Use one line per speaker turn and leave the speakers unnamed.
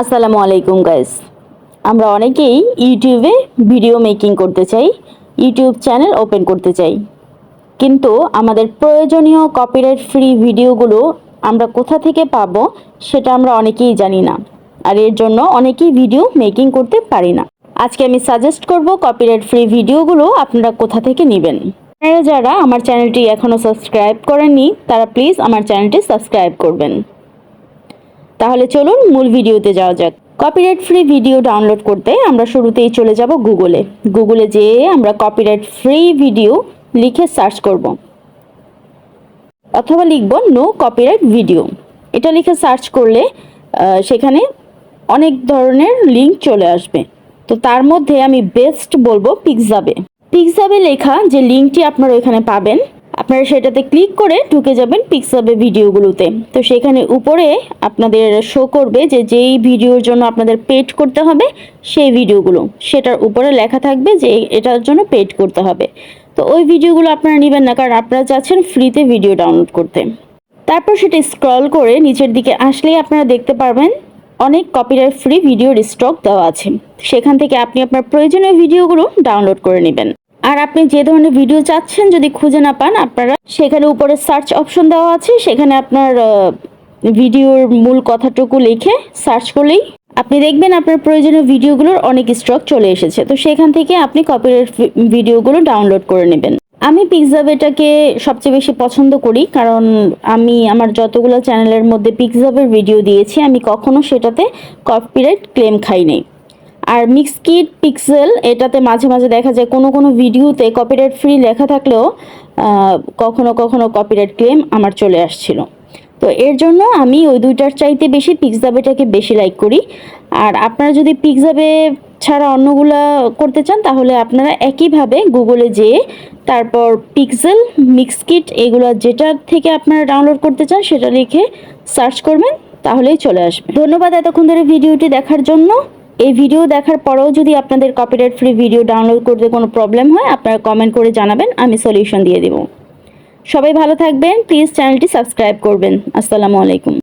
আসসালামু আলাইকুম গাইস আমরা অনেকেই ইউটিউবে ভিডিও মেকিং করতে চাই, ইউটিউব চ্যানেল ওপেন করতে চাই। কিন্তু আমাদের প্রয়োজনীয় কপিরাইট ফ্রি ভিডিওগুলো আমরা কোথা থেকে পাবো সেটা আমরা অনেকেই জানি না। আর এর জন্য অনেকেই ভিডিও মেকিং করতে পারি না। আজকে আমি সাজেস্ট করব কপিরাইট ফ্রি ভিডিওগুলো আপনারা কোথা থেকে নেবেন। যারা আমার চ্যানেলটি এখনও সাবস্ক্রাইব করেননি, তারা প্লিজ আমার চ্যানেলটি সাবস্ক্রাইব করবেন। তাহলে চলুন মূল ভিডিওতে যাওয়া যাক। কপিরাইট ফ্রি ভিডিও ডাউনলোড করতে আমরা শুরুতেই চলে যাব গুগলে গুগলে যেয়ে আমরা কপিরাইট ফ্রি ভিডিও লিখে সার্চ করব। অথবা লিখব নো কপিরাইট ভিডিও এটা লিখে সার্চ করলে সেখানে অনেক ধরনের লিঙ্ক চলে আসবে। তো তার মধ্যে আমি বেস্ট বলব পিকজাবে পিকজাবে লেখা যে লিঙ্কটি আপনারা এখানে পাবেন আপনারা সেটাতে ক্লিক করে ঢুকে যাবেন পিক্সাবে ভিডিওগুলোতে তো সেখানে উপরে আপনাদের শো করবে যে যেই ভিডিওর জন্য আপনাদের পেড করতে হবে, সেই ভিডিওগুলো সেটার উপরে লেখা থাকবে যে এটার জন্য পেড করতে হবে। তো ওই ভিডিওগুলো আপনারা নেবেন না, কারণ আপনারা চাচ্ছেন ফ্রিতে ভিডিও ডাউনলোড করতে। তারপর সেটা স্ক্রল করে নিচের দিকে আসলেই আপনারা দেখতে পারবেন অনেক কপিরাইট ফ্রি ভিডিওর স্টক দেওয়া আছে। সেখান থেকে আপনি আপনার প্রয়োজনীয় ভিডিওগুলো ডাউনলোড করে নেবেন। আর আপনি যে ধরনের ভিডিও চাচ্ছেন, যদি খুঁজে না পান, আপনারা সেখানে উপরে সার্চ অপশন দেওয়া আছে। সেখানে আপনার ভিডিওর মূল কথাটুকু লিখে সার্চ করলেই আপনি দেখবেন আপনার প্রয়োজনীয় ভিডিওগুলোর অনেক স্টক চলে এসেছে। তো সেখান থেকে আপনি কপিরাইট ভিডিওগুলো ডাউনলোড করে নেবেন। আমি পিকজাবেটাকে সবচেয়ে বেশি পছন্দ করি, কারণ আমি আমার যতগুলো চ্যানেলের মধ্যে পিকজাবের ভিডিও দিয়েছি, আমি কখনো সেটাতে কপিরাইট ক্লেম খাই আর মিক্সকিট পিক্সেল এটাতে মাঝে মাঝে দেখা যায় কোনো কোনো ভিডিওতে কপিরাইট ফ্রি লেখা থাকলেও কখনো কখনো কপিরাইট ক্লেম আমার চলে আসছিল। তো এর জন্য আমি ওই দুইটার চাইতে বেশি পিক্সাবেটাকে বেশি লাইক করি। আর আপনারা যদি পিক্সাবে ছাড়া অন্যগুলা করতে চান, তাহলে আপনারা একইভাবে গুগলে যেয়ে তারপর পিক্সেল মিক্সকিট এগুলো যেটা থেকে আপনারা ডাউনলোড করতে চান, সেটা লিখে সার্চ করবেন, তাহলেই চলে আসবে। ধন্যবাদ এতক্ষণ ধরে ভিডিওটি দেখার জন্য। এই ভিডিও দেখার পরেও যদি আপনাদের কপিরাইট ফ্রি ভিডিও ডাউনলোড করতে কোনো প্রবলেম হয়, আপনারা কমেন্ট করে জানাবেন, আমি সলিউশন দিয়ে দেব। সবাই ভালো থাকবেন প্লিজ চ্যানেলটি সাবস্ক্রাইব করবেন। আসসালামু আলাইকুম।